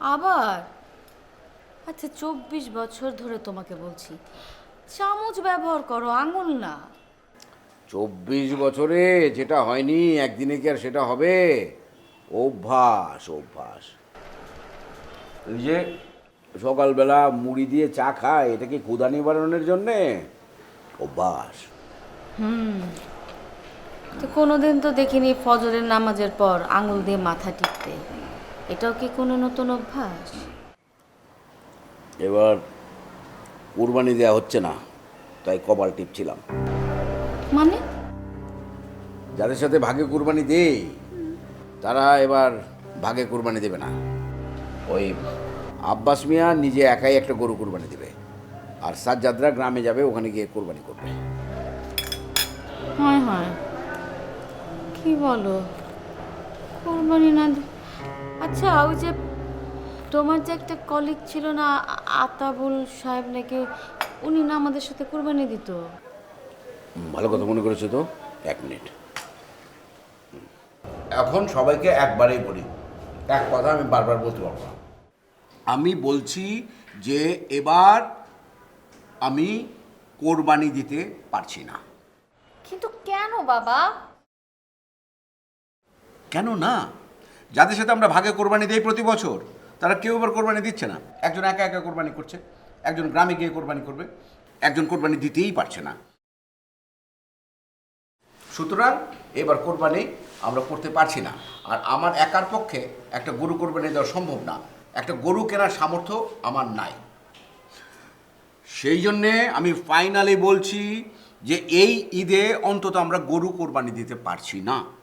আবার? আচ্ছা চব্বিশ বছর ধরে তোমাকে বলছি। চামচ ব্যবহার করো আঙুল না। চব্বিশ বছরে যেটা হয়নি একদিনে কি আর সেটা হবে? অভ্যাস অভ্যাস। এই যে সকালবেলা মুড়ি দিয়ে চা খায় এটা কি ক্ষুধা নিবারণের জন্যে? অভ্যাস। তো কোনোদিন তো দেখিনি ফজরের নামাজের পর আঙুল দিয়ে মাথা টিপতে। এটাও কি কোনো নতুন অভ্যাস? এবার কুরবানি দেওয়া হচ্ছে না তাই কপাল টিপছিলাম। মানে? যাদের সাথে ভাগে কুরবানি দেই তারা এবার ভাগে কুরবানি দেবে না। ওই আব্বাস মিয়া নিজে একাই একটা গরু কুরবানি দেবে আর সাজ্জাদরা গ্রামে যাবে ওখানে গিয়ে কুরবানি করবে। হয় হয়। কি বলো? কোরবানি না আচ্ছা ওই যে তোমার যে একটা কলিগ ছিল না আতাবুল সাহেব নাকি উনি না আমাদের সাথে কোরবানি দিত? ভালো কথা মনে করেছ তো? এক মিনিট। এখন সবাইকে একবারেই বলি এক কথা আমি বারবার বলতে পারব না। আমি বলছি যে এবার আমি কোরবানি দিতে পারছি না। কিন্তু কেন বাবা? কেন না? যাদের সাথে আমরা ভাগে কোরবানি দিই প্রতি বছর, তারা কেউ এবার কোরবানি দিচ্ছে না। একজন একা একা কোরবানি করছে, একজন গ্রামে গিয়ে কোরবানি করবে, একজন কোরবানি দিতেই পারছে না। সুতরাং এবার কোরবানি আমরা করতে পারছি না। আর আমার একার পক্ষে একটা গরু কোরবানি দেওয়া সম্ভব না। একটা গরু কেনার সামর্থ্য আমার নাই। সেই জন্যে আমি ফাইনালি বলছি যে এই ঈদে অন্তত আমরা গরু কোরবানি দিতে পারছি না।